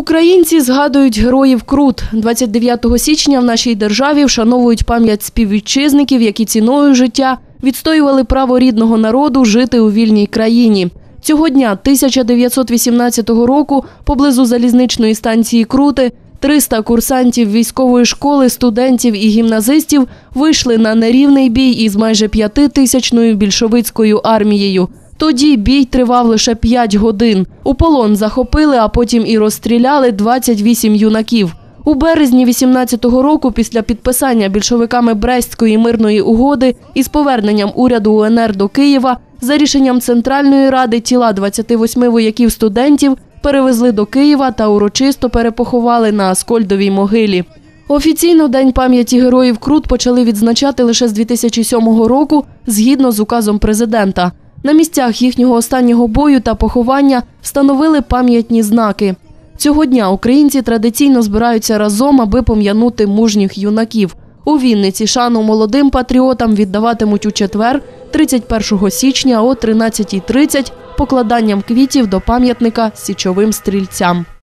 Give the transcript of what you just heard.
Українці згадують героїв Крут. 29 січня в нашій державі вшановують пам'ять співвітчизників, які ціною життя відстоювали право рідного народу жити у вільній країні. Цього дня 1918 року поблизу залізничної станції Крути 300 курсантів військової школи, студентів і гімназистів вийшли на нерівний бій із майже п'ятитисячною більшовицькою армією. Тоді бій тривав лише 5 годин. У полон захопили, а потім і розстріляли 28 юнаків. У березні 18-го року, після підписання більшовиками Брестської мирної угоди із поверненням уряду УНР до Києва, за рішенням Центральної ради тіла 28 вояків студентів перевезли до Києва та урочисто перепоховали на Аскольдовій могилі. Офіційно День пам'яті героїв Крут почали відзначати лише з 2007 року згідно з указом президента. На місцях їхнього останнього бою та поховання встановили пам'ятні знаки. Цього дня українці традиційно збираються разом, аби пом'янути мужніх юнаків. У Вінниці шану молодим патріотам віддаватимуть у четвер, 31 січня о 13.30 покладанням квітів до пам'ятника січовим стрільцям.